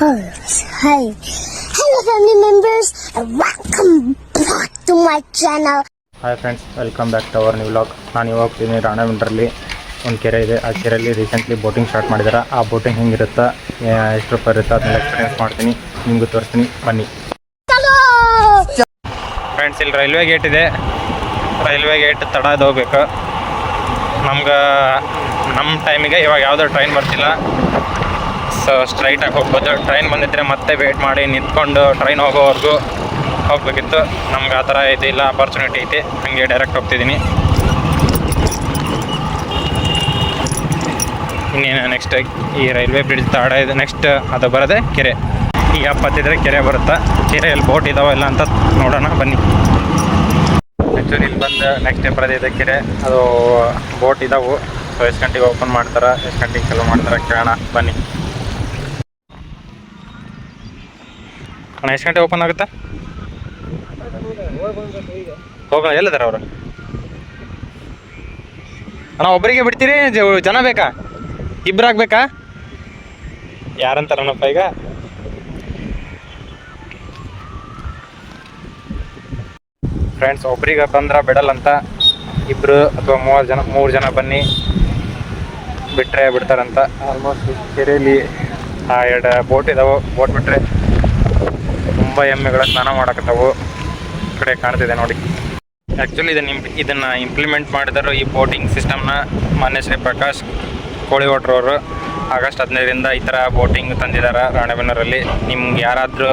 Hi. Hello, family members, and welcome back to my channel. Hi friends welcome back to our new vlog ನಾನು ಇವಾಗ ಹೋಗ್ತೀನಿ ರಾಣೆಬೆನ್ನೂರಲ್ಲಿ ಒಂದು ಕೆರೆ ಇದೆ. ಆ ಕೆರೆಯಲ್ಲಿ ರೀಸೆಂಟ್ಲಿ ಬೋಟಿಂಗ್ ಸ್ಟಾರ್ಟ್ ಮಾಡಿದ್ದಾರೆ ಆ ಬೋಟಿಂಗ್ ಹೆಂಗಿರುತ್ತಾ? ಎಷ್ಟು ರೂಪಾಯಿ ಇರುತ್ತೆ ಅದನ್ನೆಲ್ಲ ಎಕ್ಸ್ಪೀರಿಯನ್ಸ್ ಮಾಡ್ತೀನಿ. ನಿಮಗೂ ತೋರಿಸ್ತೀನಿ. ಬನ್ನಿ. ಫ್ರೆಂಡ್ಸ್ ಇಲ್ಲಿ ರೈಲ್ವೆ ಗೇಟ್ ಇದೆ. ರೈಲ್ವೆ ಗೇಟ್ ತಡದು ಹೋಗ್ಬೇಕು. ನಮ್ಗೆ ನಮ್ಮ ಟೈಮಿಗೆ ಇವಾಗ ಯಾವುದೋ ಟ್ರೈನ್ ಬರ್ತಿಲ್ಲ. ಸೊ ಸ್ಟ್ರೈಟಾಗಿ ಹೋಗ್ಬೋದು. ಟ್ರೈನ್ ಬಂದಿದ್ರೆ ಮತ್ತೆ ವೇಟ್ ಮಾಡಿ ನಿಂತ್ಕೊಂಡು ಟ್ರೈನ್ ಹೋಗೋವರೆಗೂ ಹೋಗ್ಬೇಕಿತ್ತು. ನಮ್ಗೆ ಆ ಥರ ಇದು ಇಲ್ಲ ಅಪರ್ಚುನಿಟಿ ಐತಿ. ಹಂಗೆ ಡೈರೆಕ್ಟ್ ಹೋಗ್ತಿದ್ದೀನಿ ಇನ್ನೇನು ನೆಕ್ಸ್ಟ್ ಈ ರೈಲ್ವೆ ಬ್ರಿಡ್ಜ್ ತಾಡ ಇದು ನೆಕ್ಸ್ಟ್ ಅದು ಬರೋದೆ ಕೆರೆ. ಈಗ ಹತ್ತಿದ್ರೆ ಕೆರೆ ಬರುತ್ತಾ? ಕೆರೆಯಲ್ಲಿ ಬೋಟ್ ಇದಾವ ಇಲ್ಲ ಅಂತ ನೋಡೋಣ, ಬನ್ನಿ. ಆ್ಯಕ್ಚುಲಿ ಇಲ್ಲಿ ಬಂದು ನೆಕ್ಸ್ಟ್ ಡೇ ಬರೋದಿದೆ ಕೆರೆ. ಅದು ಬೋಟ್ ಇದಾವೆ. ಸೊ ಎಷ್ಟು ಗಂಟೆಗೆ ಓಪನ್ ಮಾಡ್ತಾರೆ? ಎಷ್ಟು ಗಂಟೆಗೆ ಚಲೋ ಮಾಡ್ತಾರೆ ಕೇಳೋಣ, ಬನ್ನಿ. ಅಣ್ಣ, ಎಷ್ಟು ಗಂಟೆ ಓಪನ್ ಆಗುತ್ತೆ? ಹೋಗೋಣ, ಎಲ್ಲಿದ್ದಾರೆ ಅವರು? ಅಣ್ಣ, ಒಬ್ಬರಿಗೆ ಬಿಡ್ತೀರಿ? ಜನ ಬೇಕಾ? ಇಬ್ರು ಆಗ್ಬೇಕಾ ಯಾರಂತಾರಣ್ಣಪ್ಪ ಈಗ? ಫ್ರೆಂಡ್ಸ್ ಒಬ್ರಿಗೆ ಬಂದ್ರೆ ಬಿಡಲ್ಲ ಅಂತ ಇಬ್ರು ಅಥವಾ ಮೂವತ್ತು ಜನ, ಮೂರು ಜನ ಬನ್ನಿ. ಬಿಟ್ಟರೆ ಬಿಡ್ತಾರಂತ. ಆಲ್ಮೋಸ್ಟ್ ಕೆರೆಯಲ್ಲಿ ಆ ಎರಡು ಬೋಟ್ ಇದಾವೆ. ಬೋಟ್ ಬಿಟ್ಟರೆ ತುಂಬ ಎಮ್ಮೆಗಳ ಸ್ನಾನ ಮಾಡಕತ್ತವು ಕಡೆ ಕಾಣ್ತಿದೆ ನೋಡಿ. ಆ್ಯಕ್ಚುಲಿ ಇದನ್ನ ಇಂಪ್ ಇದನ್ನು ಇಂಪ್ಲಿಮೆಂಟ್ ಮಾಡಿದರು ಈ ಬೋಟಿಂಗ್ ಸಿಸ್ಟಮ್ನ ಮಾನ್ಯ ಶ್ರೀ ಪ್ರಕಾಶ್ ಕೋಳಿವಾಟ್ರವರು ಆಗಸ್ಟ್ ಹದಿನೈದರಿಂದ ಈ ಥರ ಬೋಟಿಂಗ್ ತಂದಿದ್ದಾರೆ ರಾಣೆಬೆನ್ನೂರಲ್ಲಿ. ನಿಮ್ಗೆ ಯಾರಾದರೂ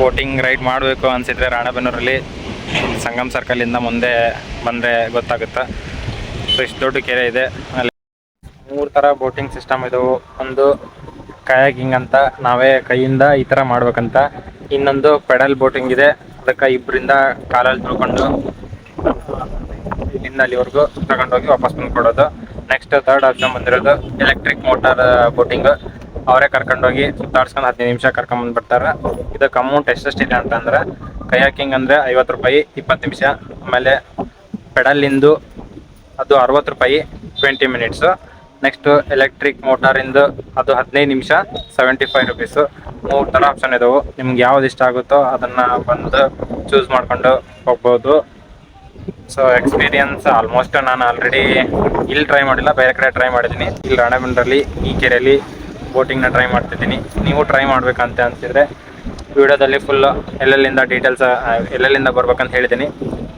ಬೋಟಿಂಗ್ ರೈಡ್ ಮಾಡಬೇಕು ಅನಿಸಿದರೆ ರಾಣೆಬೆನ್ನೂರಲ್ಲಿ ಸಂಗಮ್ ಸರ್ಕಲಿಂದ ಮುಂದೆ ಬಂದರೆ ಗೊತ್ತಾಗುತ್ತೆ? ಸೊ ಇಷ್ಟು ದೊಡ್ಡ ಕೆರೆ ಇದೆ. ಅಲ್ಲಿ ಮೂರು ಥರ ಬೋಟಿಂಗ್ ಸಿಸ್ಟಮ್ ಇದಾವೆ. ಒಂದು ಕಯಾಕಿಂಗ್ ಅಂತ, ನಾವೇ ಕೈಯಿಂದ ಈ ಥರ ಮಾಡ್ಬೇಕಂತ. ಇನ್ನೊಂದು ಪೆಡಲ್ ಬೋಟಿಂಗ್ ಇದೆ. ಅದಕ್ಕೆ ಇಬ್ಬರಿಂದ ಕಾಲಲ್ಲಿ ತುಳ್ಕೊಂಡು ಇಲ್ಲಿಂದ ಅಲ್ಲಿವರೆಗೂ ತಗೊಂಡೋಗಿ ವಾಪಸ್ ಬಂದ್ಕೊಡೋದು. ನೆಕ್ಸ್ಟ್ ಥರ್ಡ್ ಆಪ್ಷನ್ ಬಂದಿರೋದು ಎಲೆಕ್ಟ್ರಿಕ್ ಮೋಟಾರ್ ಬೋಟಿಂಗ್ ಅವರೇ ಕರ್ಕೊಂಡೋಗಿ ಸುತ್ತಾಡ್ಸ್ಕೊಂಡು ಹದಿನೈದು ನಿಮಿಷ ಕರ್ಕೊಂಡ್ ಬರ್ತಾರೆ ಇದಕ್ಕೆ ಅಮೌಂಟ್ ಎಷ್ಟೆಷ್ಟಿದೆ ಅಂತಂದ್ರೆ ಕಯಾಕಿಂಗ್ ಅಂದರೆ ಐವತ್ತು ರೂಪಾಯಿ ಇಪ್ಪತ್ತು ನಿಮಿಷ. ಆಮೇಲೆ ಪೆಡಲ್ಲಿಂದು ಅದು ಅರವತ್ತು ರೂಪಾಯಿ ಟ್ವೆಂಟಿ ಮಿನಿಟ್ಸು ನೆಕ್ಸ್ಟ್ ಎಲೆಕ್ಟ್ರಿಕ್ ಮೋಟಾರಿಂದು ಅದು ಹದಿನೈದು ನಿಮಿಷ ಸೆವೆಂಟಿ ಫೈವ್ ರುಪೀಸು ಮೂರು ಥರ ಆಪ್ಷನ್ ಇದಾವೆ. ನಿಮ್ಗೆ ಯಾವ್ದು ಇಷ್ಟ ಆಗುತ್ತೋ ಅದನ್ನು ಬಂದು ಚೂಸ್ ಮಾಡ್ಕೊಂಡು ಹೋಗ್ಬೋದು. ಸೊ ಎಕ್ಸ್ಪೀರಿಯನ್ಸ್ ಆಲ್ಮೋಸ್ಟ್ ನಾನು ಆಲ್ರೆಡಿ ಇಲ್ಲಿ ಟ್ರೈ ಮಾಡಿಲ್ಲ, ಬೇರೆ ಕಡೆ ಟ್ರೈ ಮಾಡಿದ್ದೀನಿ ಇಲ್ಲಿ ರಾಣೆಬೆನ್ನೂರಲ್ಲಿ ಈ ಕೆರೆಯಲ್ಲಿ ಬೋಟಿಂಗ್ನ ಟ್ರೈ ಮಾಡ್ತಿದ್ದೀನಿ. ನೀವು ಟ್ರೈ ಮಾಡ್ಬೇಕಂತ ಅಂತಿದ್ರೆ ವಿಡಿಯೋದಲ್ಲಿ ಫುಲ್ ಎಲ್ಲೆಲ್ಲಿಂದ ಡೀಟೇಲ್ಸ್ ಎಲ್ಲೆಲ್ಲಿಂದ ಬರ್ಬೇಕಂತ ಹೇಳಿದ್ದೀನಿ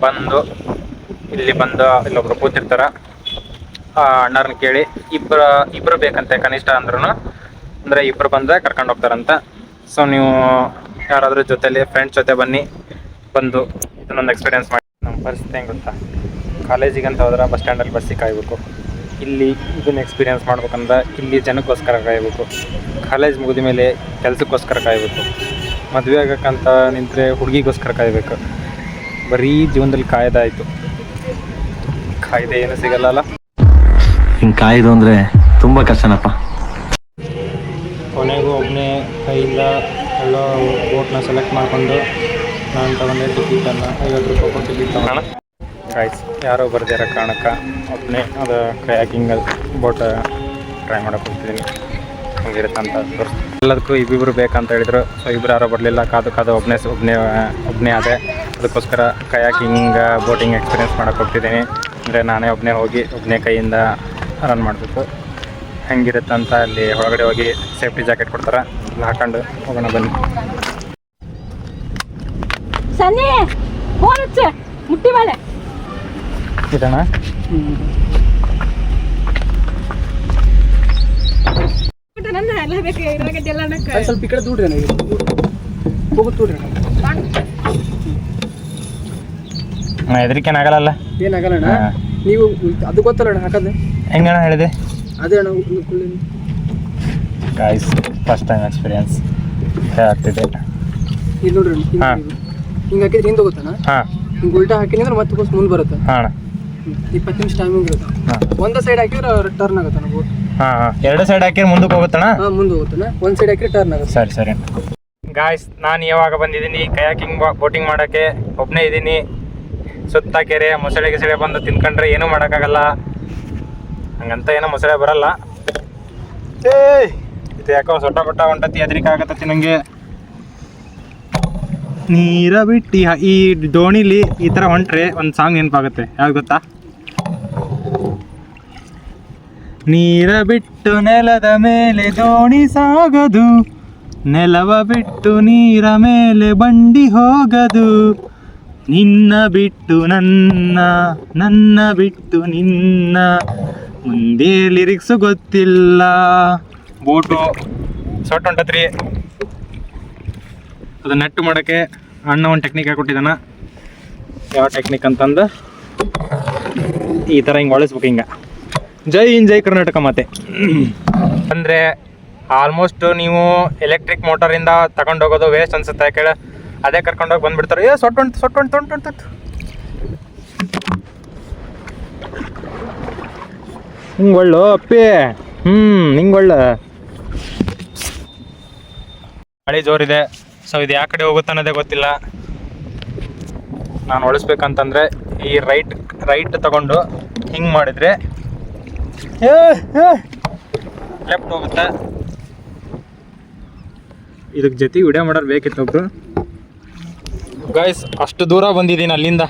ಬಂದು, ಇಲ್ಲಿ ಬಂದು ಇಲ್ಲೊಬ್ರು ಕೂತಿರ್ತಾರ. ಆ ಅಣ್ಣವ್ರನ್ನ ಕೇಳಿ ಇಬ್ಬರ ಇಬ್ಬರು ಬೇಕಂತೆ ಕನಿಷ್ಠ ಅಂದ್ರೂ ಅಂದರೆ ಇಬ್ಬರು ಬಂದರೆ ಕರ್ಕೊಂಡು ಹೋಗ್ತಾರಂತ. ಸೊ ನೀವು ಯಾರಾದರೂ ಜೊತೆಲಿ ಫ್ರೆಂಡ್ಸ್ ಜೊತೆ ಬನ್ನಿ, ಬಂದು ಇದನ್ನೊಂದು ಎಕ್ಸ್ಪೀರಿಯನ್ಸ್ ಮಾಡಿ. ನಮ್ಮ ಪರಿಸ್ಥಿತಿ ಹೆಂಗೆ ಗೊತ್ತಾ? ಕಾಲೇಜಿಗೆ ಅಂತ ಹೋದ್ರೆ ಬಸ್ ಸ್ಟ್ಯಾಂಡಲ್ಲಿ ಬಸ್ಸಿಗೆ ಕಾಯಬೇಕು ಇಲ್ಲಿ ಇದನ್ನು ಎಕ್ಸ್ಪೀರಿಯನ್ಸ್ ಮಾಡ್ಬೇಕಂದ್ರೆ ಇಲ್ಲಿ ಜನಕ್ಕೋಸ್ಕರ ಕಾಯಬೇಕು. ಕಾಲೇಜ್ ಮುಗಿದ ಮೇಲೆ ಕೆಲಸಕ್ಕೋಸ್ಕರ ಕಾಯಬೇಕು. ಮದುವೆ ಆಗಕ್ಕಂತ ನಿಂತರೆ ಹುಡುಗಿಗೋಸ್ಕರ ಕಾಯಬೇಕು. ಬರೀ ಜೀವನದಲ್ಲಿ ಕಾಯ್ದಾಯಿತು ಕಾಯ್ದೆ ಏನು ಸಿಗಲ್ಲ ಹಿಂಗ್ ಕಾಯ್ದು ಅಂದರೆ ತುಂಬ ಕಷ್ಟನಪ್ಪ. ಕೊನೆಗೂ ಒಬ್ಬನೇ ಕೈಯಿಂದ ಎಲ್ಲೋ ಬೋಟ್ನ ಸೆಲೆಕ್ಟ್ ಮಾಡಿಕೊಂಡು ನಾನು ತಗೊಂಡೆ ಟಿಕೆಟನ್ನು ಐವತ್ತು ರೂಪಾಯಿ ಕೊಟ್ಟು ಟಿಕೆಟ್ ತಗೋಣ ಗಾಯ್ಸ್ ಯಾರೋ ಬರ್ದಿರೋ ಕಾರಣಕ್ಕೆ ಒಬ್ಬನೇ ಅದು ಕಯಾಕಿಂಗ್ ಬೋಟ್ ಟ್ರೈ ಮಾಡೋಕೆ ಹೋಗ್ತಿದ್ದೀನಿ ಹಂಗಿರುತ್ತೆ ಎಲ್ಲದಕ್ಕೂ ಇಬ್ಬಿಬ್ರು ಬೇಕಂತ ಹೇಳಿದ್ರು. ಸೊ ಇಬ್ಬರು ಯಾರೋ ಬರಲಿಲ್ಲ. ಕಾದು ಕಾದು ಒಬ್ಬನೇ ಒಬ್ಬನೇ ಒಬ್ಬನೇ ಆದೆ. ಅದಕ್ಕೋಸ್ಕರ ಕಯಾಕಿಂಗ್ ಬೋಟಿಂಗ್ ಎಕ್ಸ್ಪೀರಿಯನ್ಸ್ ಮಾಡಕ್ಕೆ ಹೋಗ್ತಿದ್ದೀನಿ ಅಂದರೆ ನಾನೇ ಒಬ್ಬನೇ ಹೋಗಿ ಒಬ್ಬನೇ ಕೈಯಿಂದ ರನ್ ಮಾಡಬೇಕು. ಹೆಂಗಿರುತ್ತೆ ಅಂತ ಅಲ್ಲಿ ಒಳಗಡೆ ಹೋಗಿ ಸೇಫ್ಟಿ ಜಾಕೆಟ್ ಕೊಡ್ತಾರೆ? ಅಲ್ಲಿ ಹಾಕೊಂಡು ಹೋಗೋಣ ಬನ್ನಿ. ಮುಟ್ಟಿ ಮೇಲೆ ಇದಣ್ಣ? ನನ್ನ ಎಲ್ಲ ಬೇಕು ಇದ್ರಾಗೈತಿ ಎಲ್ಲ ಅನ್ನಕ್ಕೆ. ಸ್ವಲ್ಪ ಈ ಕಡೆ ದೂಡ್ರಿ ನನಗೆ ಹೋಗುತ್ತೆ ದೂಡ್ರಿ. ಹೆದರಿಕೆನಾಗಲ್ಲ ಏನಾಗಲ್ಲ ಅಣ್ಣ. ನೀವು ಅದು ಗೊತ್ತಲ್ಲ ಅಣ್ಣ ಹಾಕೋದು. ಹೆಂಗಣ್ಣ ಹೇಳಿದೆ? ಅದೇ ಗಾಯ್ಸ್ ಫಸ್ಟ್ ಟೈಮ್ ಎಕ್ಸ್ಪೀರಿಯನ್ಸ್ ಆಗ್ತಿದೆ. ಇದು ನೋಡ್ರಿ ಹಾ. ಹಿಂಗೆ ಹಾಕಿದ್ರೆ ಹಿಂದೆ ಹೋಗುತ್ತಣ್ಣ? ಹಾಂ. ಹಿಂಗೆ ಉಲ್ಟಾ ಹಾಕಿದ್ರೆ ಅಂದ್ರೆ ಮತ್ತೆ ಹೋಗಿ ಮುಂದೆ ಬರುತ್ತೆ. ಹಾಂ ಇಪ್ಪತ್ತು ನಿಮಿಷ ಟೈಮಿಂಗ್ ಇರುತ್ತೆ. ಹಾಂ. ಒಂದೇ ಸೈಡ್ ಹಾಕಿದ್ರೆ ಟರ್ನ್ ಆಗುತ್ತೆ ನಾವು ಹಾಂ ಹಾಂ. ಎರಡು ಸೈಡ್ ಹಾಕಿದ್ರೆ ಮುಂದಕ್ಕೆ ಹೋಗುತ್ತಣ್ಣ? ಹಾಂ ಮುಂದೆ ಹೋಗುತ್ತಾನ ಒಂದು ಸೈಡ್ ಹಾಕಿದ್ರೆ ಟರ್ನ್ ಆಗುತ್ತೆ. ಸರಿ ಸರಿ ಗಾಯ್ಸ್ ನಾನು ಯಾವಾಗ ಬಂದಿದ್ದೀನಿ ಕಯಾಕಿಂಗ್ ಬೋಟಿಂಗ್ ಮಾಡೋಕ್ಕೆ. ಒಬ್ಬನೇ ಇದ್ದೀನಿ ಸುತ್ತ ಕೆರೆ ಮೊಸಳೆ ಗಿಸಳೆ ಬಂದು ತಿನ್ಕೊಂಡ್ರೆ ಏನೂ ಮಾಡೋಕ್ಕಾಗಲ್ಲ. ಹಂಗಂತ ಏನೋ ಮೊಸಳೆ ಬರಲ್ಲ. ಏಯ್! ಇದು ಯಾಕೋ ಸೊಟ್ಟ ಪಟ್ಟ ಹೊಂಟತಿ ಹೆದರಿಕೆ ಆಗತ್ತತಿ ನಂಗೆ. ನೀರ ಬಿಟ್ಟಿ ಈ ದೋಣಿಲಿ ಈ ಥರ ಹೊಂಟ್ರೆ ಒಂದು ಸಾಂಗ್ ನೆನಪಾಗುತ್ತೆ. ಯಾವ್ದು ಗೊತ್ತಾ? ನೀರ ಬಿಟ್ಟು ನೆಲದ ಮೇಲೆ ದೋಣಿ ಸಾಗದು ನೆಲವ ಬಿಟ್ಟು ನೀರ ಮೇಲೆ ಬಂಡಿ ಹೋಗದು. ನಿನ್ನ ಬಿಟ್ಟು ನನ್ನ ನನ್ನ ಬಿಟ್ಟು ನಿನ್ನ. ಮುಂದೆ ಲಿರಿಕ್ಸು ಗೊತ್ತಿಲ್ಲ. ಬೋಟು ಸೊಟ್ಟು ಹೊಂಟತ್ರಿ ಅದು ನೆಟ್ಟು ಮಾಡೋಕ್ಕೆ ಅಣ್ಣ ಒಂದು ಟೆಕ್ನಿಕ್ ಹಾಕೊಟ್ಟಿದ್ದಾನ. ಯಾವ ಟೆಕ್ನಿಕ್ ಅಂತಂದು ಈ ಥರ ಹಿಂಗೆ ಒಳಸ್ಬೇಕು ಹಿಂಗೆ. ಜೈ ಇನ್ ಜೈ ಕರ್ನಾಟಕ ಮಾತೆ. ಅಂದರೆ ಆಲ್ಮೋಸ್ಟ್ ನೀವು ಎಲೆಕ್ಟ್ರಿಕ್ ಮೋಟರಿಂದ ತಗೊಂಡೋಗೋದು ವೇಸ್ಟ್ ಅನ್ಸುತ್ತೆ. ಯಾಕೆ ಅದೇ ಕರ್ಕೊಂಡೋಗಿ ಬಂದ್ಬಿಡ್ತಾರೆ. ಏ ಸೊಟ್ಟು ಸೊಟ್ಟು ಸೊಟ್ಟು ಹೊಂಟು ಹೊಂಟು ಹೊಂಟು ಹಿಂಗೆ ಒಳ್ಳು ಅಪ್ಪಿ. ಹ್ಞೂ ಹಿಂಗೆ ಮಳೆ ಜೋರಿದೆ. ಸೊ ಇದು ಯಾವ ಕಡೆ ಹೋಗುತ್ತೆ ಅನ್ನೋದೇ ಗೊತ್ತಿಲ್ಲ. ನಾನು ಒಳಿಸ್ಬೇಕಂತಂದ್ರೆ ಈ ರೈಟ್ ರೈಟ್ ತಗೊಂಡು ಹಿಂಗೆ ಮಾಡಿದ್ರೆ ಲೆಫ್ಟ್ ಹೋಗುತ್ತೆ? ಇದಕ್ಕೆ ಜೊತೆ ವಿಡಿಯೋ ಮಾಡೋರು ಬೇಕಿತ್ತು ಒಬ್ರು. ಗಾಯ್ಸ್ ಅಷ್ಟು ದೂರ ಬಂದಿದ್ದೀನಿ ಅಲ್ಲಿಂದ.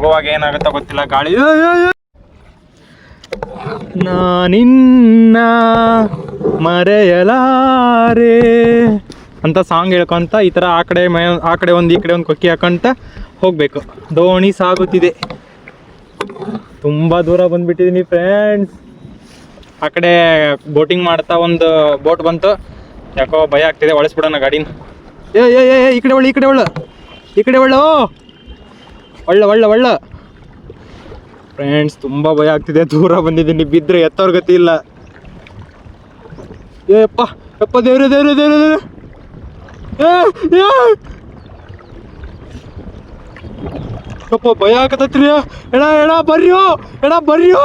ಹೋಗುವಾಗ ಏನಾಗುತ್ತೋ ಗೊತ್ತಿಲ್ಲ. ಗಾಳಿ. ನಾನಿನ್ನ ಮರೆಯಲಾರೆ. ಅಂತ ಸಾಂಗ್ ಹೇಳ್ಕೊಂತ ಈ ಥರ ಆ ಕಡೆ ಆ ಕಡೆ ಒಂದು ಈ ಕಡೆ ಒಂದು ಕೊಕ್ಕಿ ಹಾಕೊಂತ ಹೋಗಬೇಕು. ದೋಣಿ ಸಾಗುತ್ತಿದೆ. ತುಂಬ ದೂರ ಬಂದ್ಬಿಟ್ಟಿದ್ದೀನಿ ಫ್ರೆಂಡ್ಸ್ ಆ ಕಡೆ ಬೋಟಿಂಗ್ ಮಾಡ್ತಾ ಒಂದು ಬೋಟ್ ಬಂತು. ಯಾಕೋ ಭಯ ಆಗ್ತಿದೆ ಒಳಸ್ಬಿಡೋಣ ಗಾಡಿನ. ಏ ಏ ಏ, ಈ ಕಡೆ ಒಳ್ಳೆ ಈ ಕಡೆ ಒಳ್ಳೆ. ಈ ಕಡೆ ಒಳ್ಳೆ. ಒಳ್ಳೆ ಒಳ್ಳೆ ಒಳ್ಳೆ. ಫ್ರೆಂಡ್ಸ್ ತುಂಬ ಭಯ ಆಗ್ತಿದೆ. ದೂರ ಬಂದಿದ್ದೀನಿ. ಬಿದ್ದರೆ ಎತ್ತವ್ರ ಗತಿ ಇಲ್ಲ. ಏಪ್ಪ ಯಪ್ಪ ದೇವ್ರೆ ದೇವ್ರೆ ದೇವ್ರೆ ದೇವ್ರೆ. ಯಪ್ಪ, ಭಯ ಆಗತ್ತತ್ರಿ. ಎಡ ಎಡ ಬರ್ರಿಯೋ ಎಡ ಬರ್ರಿಯೋ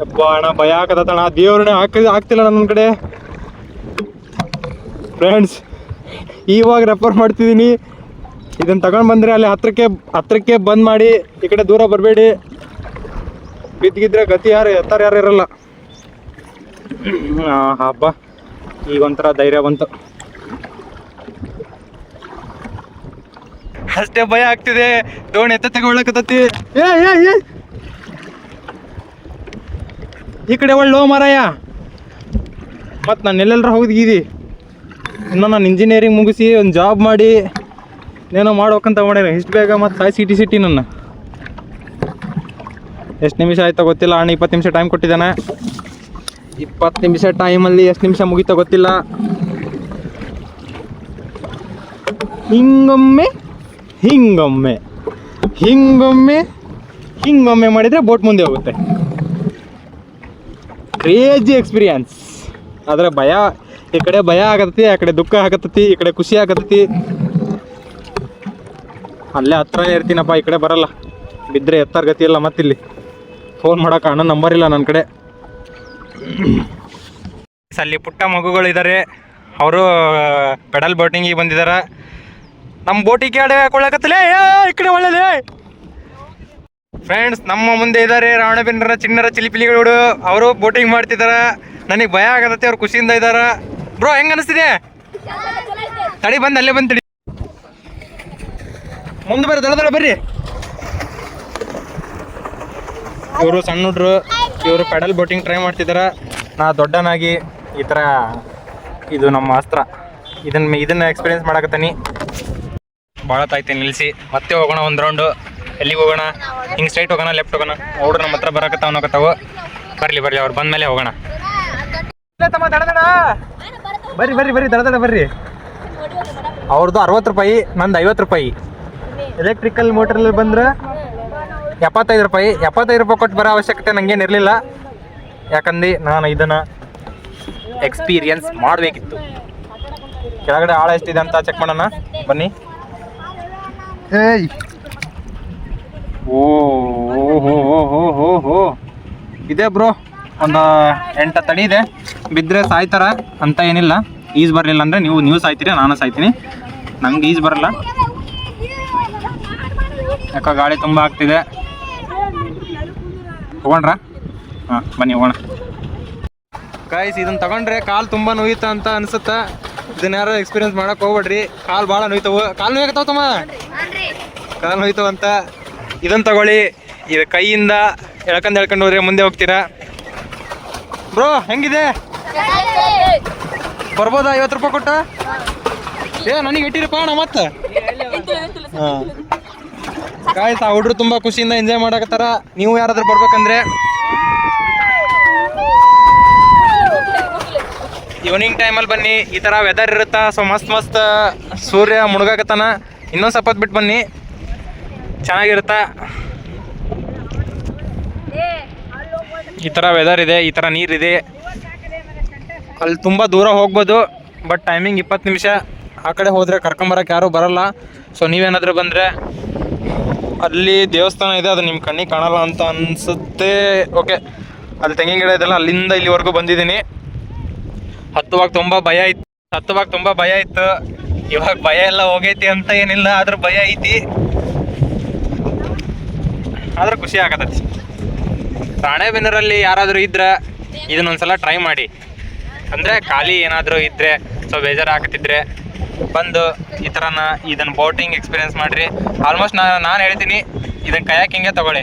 ಯಪ್ಪ, ಅಣ್ಣ, ಭಯ ಆಗತ್ತಣ್ಣ. ದೇವ್ರನ್ನ ಹಾಕ ಆಗ್ತಿಲ್ಲ ನನ್ನ ಕಡೆ. ಫ್ರೆಂಡ್ಸ್ ಇವಾಗ ರೆಫರ್ ಮಾಡ್ತಿದ್ದೀನಿ. ಇದನ್ನು ತಗೊಂಡು ಬಂದರೆ ಅಲ್ಲಿ ಹತ್ರಕ್ಕೆ ಹತ್ರಕ್ಕೆ ಬಂದ್ ಮಾಡಿ, ಈ ಕಡೆ ದೂರ ಬರಬೇಡಿ. ಬಿದ್ದಿದ್ರೆ ಗತಿ ಯಾರು, ಎತ್ತಾರ ಯಾರು ಇರಲ್ಲ. ಹಬ್ಬ. ಈಗ ಒಂಥರ ಧೈರ್ಯ ಬಂತು. ಅಷ್ಟೇ ಭಯ ಆಗ್ತಿದೆ. ದೋಣಿ ಎತ್ತ ತಗೊಳ್ಳಕತ್ತತಿ ಏ ಏ ಈ ಕಡೆ ಒಳ್ಳೆ ಮಾರಾಯ. ಮತ್ತು ನಾನು ಎಲ್ಲೆಲ್ಲರ ಹೋಗಿದ್ದೀವಿ ಇನ್ನು ನಾನು ಇಂಜಿನಿಯರಿಂಗ್ ಮುಗಿಸಿ ಒಂದು ಜಾಬ್ ಮಾಡಿ ಏನೋ ಮಾಡ್ಬೇಕಂತ ಮಾಡ್ಯಾನ ಇಷ್ಟು ಬೇಗ ಮತ್ತು ಸಾಯಿ ಸಿಟಿ ಸಿಟಿ ನನ್ನ. ಎಷ್ಟು ನಿಮಿಷ ಆಯ್ತಾ ಗೊತ್ತಿಲ್ಲ. ಅಣ್ಣ ಇಪ್ಪತ್ತು ನಿಮಿಷ ಟೈಮ್ ಕೊಟ್ಟಿದ್ದಾನೆ. ಇಪ್ಪತ್ತು ನಿಮಿಷ ಟೈಮಲ್ಲಿ ಎಷ್ಟು ನಿಮಿಷ ಮುಗೀತಾ ಗೊತ್ತಿಲ್ಲ. ಹಿಂಗೊಮ್ಮೆ ಹಿಂಗೊಮ್ಮೆ ಹಿಂಗೊಮ್ಮೆ ಹಿಂಗೊಮ್ಮೆ ಮಾಡಿದರೆ ಬೋಟ್ ಮುಂದೆ ಹೋಗುತ್ತೆ. ಕ್ರೇಜಿ ಎಕ್ಸ್ಪೀರಿಯನ್ಸ್ ಆದರೆ ಭಯ. ಈ ಕಡೆ ಭಯ ಆಗತ್ತತಿ ಆ ಕಡೆ ದುಃಖ ಆಗತ್ತೈತಿ ಈ ಕಡೆ ಖುಷಿ ಆಗತ್ತತಿ ಅಲ್ಲೇ ಹತ್ರನೇ ಇರ್ತೀನಪ್ಪ, ಈ ಕಡೆ ಬರಲ್ಲ. ಬಿದ್ದರೆ ಎತ್ತಾರ ಗತಿ ಇಲ್ಲ ಮತ್ತಿಲ್ಲಿ. ಫೋನ್ ಮಾಡೋಕೆ ಅಣ್ಣ ನಂಬರ್ ಇಲ್ಲ ನನ್ನ ಕಡೆ. ಅಲ್ಲಿ ಪುಟ್ಟ ಮಗುಗಳು ಇದ್ದಾರೆ ಅವರು, ಪೆಡಲ್ ಬೋಟಿಂಗಿಗೆ ಬಂದಿದ್ದಾರೆ ನಮ್ಮ ಬೋಟಿಗೆ ಕಡೆ ಹಾಕೊಳ್ಳಕತ್ತಲೇ? ಈ ಕಡೆ ಒಳ್ಳೆದೇ? ಫ್ರೆಂಡ್ಸ್ ನಮ್ಮ ಮುಂದೆ ಇದ್ದಾರೆ ರಾವಣಬೆನ್ನರ ಚಿನ್ನರ ಚಿಲಿಪಿಲಿಗಳು. ಅವರು ಬೋಟಿಂಗ್ ಮಾಡ್ತಿದ್ದಾರೆ ನನಗೆ ಭಯ ಆಗತ್ತೆ, ಅವ್ರು ಖುಷಿಯಿಂದ ಇದಾರ. ಬ್ರೋ ಹೆಂಗ ಅನಿಸ್ತಿದೆ? ತಡಿ, ಬಂದು, ಅಲ್ಲೇ ಬಂದು ತಡಿ. ಮುಂದೆ ಬರ್ರಿ ದಳ ಬರ್ರಿ. ಇವರು ಸಣ್ಣ ಹುಡ್ರು, ಇವರು ಪೆಡಲ್ ಬೋಟಿಂಗ್ ಟ್ರೈ ಮಾಡ್ತಿದಾರ. ನಾ ದೊಡ್ಡನಾಗಿ ಈ ಥರ ಇದು ನಮ್ಮ ಅಸ್ತ್ರ. ಇದನ್ನ ಇದನ್ನ ಎಕ್ಸ್ಪೀರಿಯನ್ಸ್ ಮಾಡಕತ್ತೀನಿ. ಭಾಳ ತಾಯ್ತಿ ನಿಲ್ಲಿಸಿ ಮತ್ತೆ ಹೋಗೋಣ ಒಂದು ರೌಂಡು ಎಲ್ಲಿಗೆ ಹೋಗೋಣ? ಹಿಂಗೆ ಸ್ಟ್ರೈಟ್ ಹೋಗೋಣ ಲೆಫ್ಟ್ ಹೋಗೋಣ? ಹುಡ್ರು ನಮ್ಮ ಹತ್ರ ಬರಕತ್ತಾವ ಅನ್ನೋಕತ್ತಾವು. ಬರಲಿ ಬರಲಿ, ಅವ್ರು ಬಂದ ಮೇಲೆ ಹೋಗೋಣ ದಡ ದಡ ಬರ್ರಿ ಬರ್ರಿ ಬರ್ರಿ ದಡ ದಡ ಬರ್ರಿ. ಅವ್ರದ್ದು ಅರವತ್ತು ರೂಪಾಯಿ ನಂದು ಐವತ್ತು ರೂಪಾಯಿ. ಎಲೆಕ್ಟ್ರಿಕಲ್ ಮೋಟ್ರಲ್ಲಿ ಬಂದ್ರೆ ಎಪ್ಪತ್ತೈದು ರೂಪಾಯಿ. ಎಪ್ಪತ್ತೈದು ರೂಪಾಯಿ ಕೊಟ್ಟು ಬರೋ ಅವಶ್ಯಕತೆ ನಂಗೇನು ಇರಲಿಲ್ಲ. ಯಾಕಂದು ನಾನು ಇದನ್ನು ಎಕ್ಸ್ಪೀರಿಯನ್ಸ್ ಮಾಡಬೇಕಿತ್ತು. ಕೆಳಗಡೆ ಆಳ ಎಷ್ಟಿದೆ ಅಂತ ಚೆಕ್ ಮಾಡೋಣ. ಬನ್ನಿ. ಏಯ್. ಓ ಹೋ ಹೋ ಹೋ ಹೋ ಹೋ ಇದೆ ಬ್ರೋ. ಒಂದು ಎಂಟು ತಡಿ ಇದೆ. ಬಿದ್ದರೆ ಸಾಯ್ತಾರ ಅಂತ ಏನಿಲ್ಲ. ಈಜು ಬರಲಿಲ್ಲ ಅಂದರೆ ನೀವು ನೀವು ಸಾಯ್ತೀರಿ, ನಾನು ಸಾಯ್ತೀನಿ. ನಂಗೆ ಈಜು ಬರಲ್ಲ. ಯಾಕೋ ಗಾಳಿ ತುಂಬ ಆಗ್ತಿದೆ. ಹೋಗೋಣ್ರ? ಹಾಂ, ಬನ್ನಿ, ಹೋಗೋಣ. ಗಾಯ್ಸ್ ಇದನ್ನ ತಗೊಂಡ್ರೆ ಕಾಲು ತುಂಬ ನೋಯ್ತ ಅಂತ ಅನ್ಸುತ್ತ. ಇದನ್ನ ಯಾರು ಎಕ್ಸ್ಪೀರಿಯನ್ಸ್ ಮಾಡಕ್ ಹೋಗ್ಬೇಡ್ರಿ. ಕಾಲು ಭಾಳ ನೋಯ್ತವು. ಕಾಲು ನೋಯ್ತಾವ ತಮ್ಮ? ಕಾಲು ನೋಯ್ತವಂತ. ಇದನ್ನ ತಗೊಳ್ಳಿ. ಇದು ಕೈಯಿಂದ ಎಳ್ಕೊಂಡ್ ಎಳ್ಕೊಂಡು ಹೋದ್ರೆ ಮುಂದೆ ಹೋಗ್ತೀರಾ? ಬ್ರೋ, ಹೆಂಗಿದೆ? ಬರ್ಬೋದಾ? ಐವತ್ತು ರೂಪಾಯಿ ಕೊಟ್ಟ? ಏ, ನನಗೆ ಇಟ್ಟಿರಪ್ಪ ಅಣ್ಣ ಮತ್ತೆ? ಹಾಂ. ಕಾಯ್ತಾ, ಹುಡ್ರು ತುಂಬಾ ಖುಷಿಯಿಂದ ಎಂಜಾಯ್ ಮಾಡಕತ್ತಾರ. ನೀವು ಯಾರಾದ್ರೂ ಬರ್ಬೇಕಂದ್ರೆ. ಈವ್ನಿಂಗ್ ಟೈಮಲ್ಲಿ ಬನ್ನಿ. ಈ ಥರ ವೆದರ್ ಇರುತ್ತಾ? ಸೊ ಮಸ್ತ್ ಮಸ್ತ್ ಸೂರ್ಯ ಮುಳುಗಾಕತ್ತಾನ. ಇನ್ನೊಂದು ಹೊತ್ತು ಬಿಟ್ಟು ಬನ್ನಿ. ಚೆನ್ನಾಗಿರುತ್ತಾ? ಈ ಥರ ವೆದರ್ ಇದೆ, ಈ ಥರ ನೀರಿದೆ ಅಲ್ಲಿ ತುಂಬ ದೂರ ಹೋಗ್ಬೋದು ಬಟ್ ಟೈಮಿಂಗ್ ಇಪ್ಪತ್ತು ನಿಮಿಷ. ಆ ಕಡೆ ಹೋದರೆ ಕರ್ಕೊಂಬರಕ್ಕೆ ಯಾರೂ ಬರಲ್ಲ. ಸೊ ನೀವೇನಾದರೂ ಬಂದರೆ ಅಲ್ಲಿ ದೇವಸ್ಥಾನ ಇದೆ, ಅದು ನಿಮ್ಮ ಕಣ್ಣಿಗೆ ಕಾಣಲ್ಲ ಅಂತ ಅನಿಸುತ್ತೆ. ಓಕೆ ಅಲ್ಲಿ ತೆಂಗಿನ ಗಿಡ ಇದೆಲ್ಲ ಅಲ್ಲಿಂದ ಇಲ್ಲಿವರೆಗೂ ಬಂದಿದ್ದೀನಿ. ಹತ್ತುವಾಗ ತುಂಬ ಭಯ ಇತ್ತು. ಹತ್ತುವಾಗ ತುಂಬ ಭಯ ಇತ್ತು. ಇವಾಗ ಭಯ ಎಲ್ಲ ಹೋಗೈತಿ ಅಂತ ಏನಿಲ್ಲ, ಆದ್ರೂ ಭಯ ಐತಿ. ಆದ್ರೆ ಖುಷಿ ಆಗತೈತಿ. ರಾಣೆಬೆನ್ನೂರಲ್ಲಿ ಯಾರಾದರೂ ಇದ್ರೆ ಇದನ್ನೊಂದ್ಸಲ ಟ್ರೈ ಮಾಡಿ. ಅಂದರೆ ಖಾಲಿ ಏನಾದರೂ ಇದ್ದರೆ ಸೊ ಬೇಜಾರು ಹಾಕ್ತಿದ್ರೆ ಬಂದು ಈ ಥರನ ಇದನ್ನು ಬೋಟಿಂಗ್ ಎಕ್ಸ್ಪೀರಿಯನ್ಸ್ ಮಾಡಿರಿ. ಆಲ್ಮೋಸ್ಟ್ ನಾನು ನಾನು ಹೇಳ್ತೀನಿ ಇದನ್ನು ಕಯಾಕಿಂಗೆ ತಗೊಳ್ಳಿ.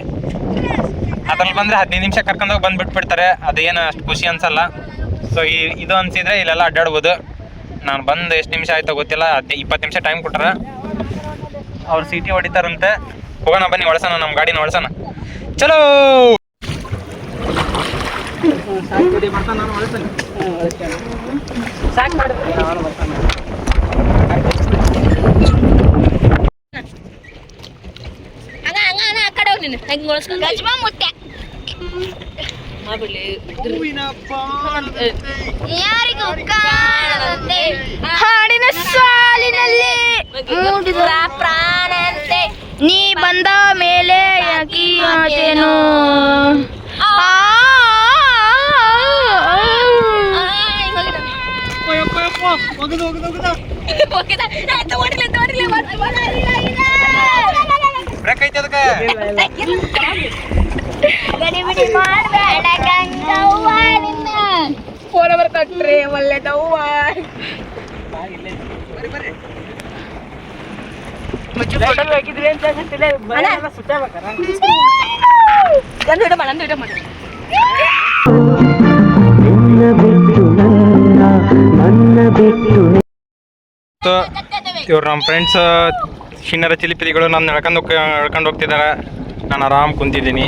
ಅದ್ರಲ್ಲಿ ಬಂದರೆ ಹದಿನೈದು ನಿಮಿಷ ಕರ್ಕೊಂಡೋಗಿ ಬಂದು ಬಿಟ್ಬಿಡ್ತಾರೆ ಅದೇನು ಅಷ್ಟು ಖುಷಿ ಅನ್ಸಲ್ಲ. ಸೊ ಈ ಇದು ಅನ್ಸಿದ್ರೆ ಇಲ್ಲೆಲ್ಲ ಅಡ್ಡಾಡ್ಬೋದು. ನಾನು ಬಂದು ಎಷ್ಟು ನಿಮಿಷ ಆಯಿತು ಗೊತ್ತಿಲ್ಲ ಹದಿನೈದು ಇಪ್ಪತ್ತು ನಿಮಿಷ ಟೈಮ್ ಕೊಟ್ಟಾರ ಅವ್ರು ಸಿಟಿ ಹೊಡಿತಾರಂತೆ. ಹೋಗೋಣ ಬನ್ನಿ ಒಳಸೋಣ ನಮ್ಮ ಗಾಡಿನ ಒಳಸೋಣ ಚಲೋ ಹಂಗ ಹಂಗ ಹಂಗ ಆ ಕಡೆ ಹೋಗಿ ನೀನು ಹೆಂಗ್ ಗಜ್ಮಾ ಮುತ್ತೆ ಯಾರಿಗೂ ಕಾಣದಂತೆ ಹಾಡಿನ ಸಾಲಿನಲ್ಲಿ ಮೂಡಿದ ಪ್ರಾಣಂತೆ. ನೀ ಬಂದ ಮೇಲೆ ಯಾಕೀತೇನು ಬ್ರೇಕ್ ಐತೆ ಅದಕ್ಕೆ ಗಡಿಬಿಡಿ ಮಾಡಬೇಡ ಕಂಗವ್ವ ನಿನ್ನ ಫೋನ್ ನಂಬರ್ ಕೊಟ್ರಿ ಒಳ್ಳೆದವ್ವ ನಂದು ಇವ್ರು ನಮ್ಮ ಫ್ರೆಂಡ್ಸ್ ಶಿಣ್ಣರ ಚಿಲಿಪಿಲಿಗಳು ನಾನು ನಡ್ಕೊಂಡು ನಡ್ಕೊಂಡು ಹೋಗ್ತಿದ್ದಾರೆ. ನಾನು ಆರಾಮ್ ಕುಂತಿದ್ದೀನಿ.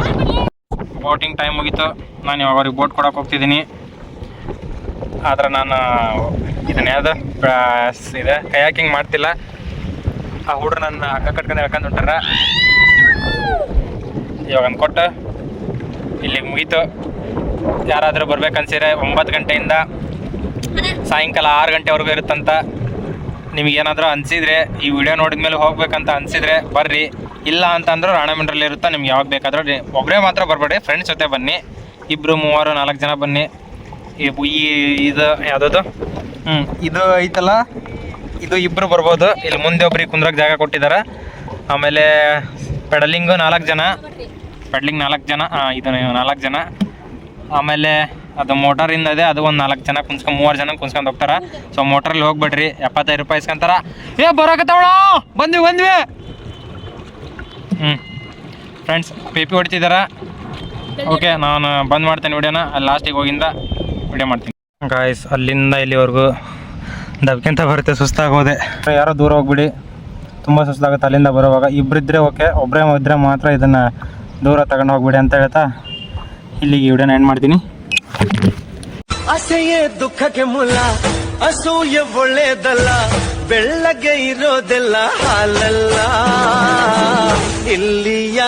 ಬೋಟಿಂಗ್ ಟೈಮ್ ಮುಗೀತು. ನಾನು ಇವಾಗ ಅವ್ರಿಗೆ ಬೋಟ್ ಕೊಡಕ್ಕೆ ಹೋಗ್ತಿದ್ದೀನಿ. ಆದ್ರೆ ನಾನು, ಇದನ್ನ ಯಾವ್ದು? ಇದೆ. ಕಯಾಕಿಂಗ್ ಮಾಡ್ತಿಲ್ಲ. ಆ ಹುಡ್ರು ನನ್ನ ಅಕ್ಕ ಕಟ್ಕೊಂಡು ಎಳ್ಕೊಂಡು ಹೊಂಟಾರ. ಇವಾಗ ಅಂದ್ಕೊಟ್ಟು ಇಲ್ಲಿಗೆ ಮುಗೀತು. ಯಾರಾದರೂ ಬರ್ಬೇಕನ್ಸಿದ್ರೆ ಒಂಬತ್ತು ಗಂಟೆಯಿಂದ ಸಾಯಂಕಾಲ ಆರು ಗಂಟೆವರೆಗೂ ಇರುತ್ತಂತ ನಿಮಗೇನಾದರೂ ಅನಿಸಿದ್ರೆ ಈ ವಿಡಿಯೋ ನೋಡಿದ ಮೇಲೆ ಹೋಗ್ಬೇಕಂತ ಅನಿಸಿದ್ರೆ ಬರ್ರಿ. ಇಲ್ಲ ಅಂತಂದ್ರೆ ರಾಣಮಂಡ್ರಲ್ಲಿ ಇರುತ್ತಾ ನಿಮ್ಗೆ ಯಾವಾಗ ಬೇಕಾದರೂ ಒಬ್ಬರೇ ಮಾತ್ರ ಬರಬೇಡಿ ಫ್ರೆಂಡ್ಸ್ ಜೊತೆ ಬನ್ನಿ. ಇಬ್ಬರು ಮೂವರು ನಾಲ್ಕು ಜನ ಬನ್ನಿ. ಈ ಇದು ಯಾವುದದು? ಹ್ಞೂ ಇದು ಐತಲ್ಲ? ಇದು ಇಬ್ಬರು ಬರ್ಬೋದು. ಇಲ್ಲಿ ಮುಂದೆ ಒಬ್ರಿಗೆ ಕುಂದ್ರಕ್ಕೆ ಜಾಗ ಕೊಟ್ಟಿದ್ದಾರೆ ಆಮೇಲೆ ಪೆಡಲಿಂಗು ನಾಲ್ಕು ಜನ. ಪೆಡ್ಲಿಂಗ್ ನಾಲ್ಕು ಜನ ಹಾಂ ಇದು ನಾಲ್ಕು ಜನ. ಆಮೇಲೆ ಅದು ಇಂದ ಅದೇ ಅದು ಒಂದು ನಾಲ್ಕು ಜನ ಕುಂಸ್ಕೊಂಡು ಮೂವರ್ ಜನ ಕುಂಸ್ಕೊಂಡು ಹೋಗ್ತಾರ. ಸೊ ಮೋಟ್ರಲ್ಲಿ ಹೋಗ್ಬೇಡ್ರಿ, ಎಪ್ಪತ್ತೈದು ರೂಪಾಯಿ ಇಸ್ಕೊಂತಾರ. ಏ ಬರೋಕತ್ತವಳ ಬಂದ್ವಿ ಬಂದ್ವಿ! ಹ್ಞೂ ಫ್ರೆಂಡ್ಸ್ ಪಿ ಪಿ ಹೊಡಿತಿದಾರ. ಓಕೆ ನಾನು ಬಂದ್ ಮಾಡ್ತೇನೆ ವಿಡಿಯೋನ. ಅಲ್ಲಿ ಲಾಸ್ಟಿಗೆ ಹೋಗಿಂದ ವಿಡಿಯೋ ಮಾಡ್ತೀನಿ. ಗಾಯ್ಸ್ ಅಲ್ಲಿಂದ ಇಲ್ಲಿವರೆಗೂ ದಬ್ಕಿಂತ ಬರುತ್ತೆ ಸುಸ್ತಾಗೋದೆ ಯಾರೋ ದೂರ ಹೋಗ್ಬಿಡಿ. ತುಂಬ ಸುಸ್ತಾಗುತ್ತೆ ಅಲ್ಲಿಂದ ಬರೋವಾಗ. ಇಬ್ಬರಿದ್ರೆ ಓಕೆ ಒಬ್ಬರೇ ಇದ್ದರೆ ಮಾತ್ರ ಇದನ್ನು ದೂರ ತಗೊಂಡು ಹೋಗ್ಬಿಡಿ ಅಂತ ಹೇಳ್ತಾ ಇಲ್ಲಿಗೆ ವಿಡಿಯೋನ ಎಂಡ್ ಮಾಡ್ತೀನಿ. ಅಸೆಯೇ ದುಃಖಕ್ಕೆ ಮೂಲ ಅಸೂಯ ಒಳ್ಳೇದಲ್ಲ ಬೆಳ್ಳಗೆ ಇರೋದೆಲ್ಲ ಹಾಲಲ್ಲ. ಇಲ್ಲಿಯ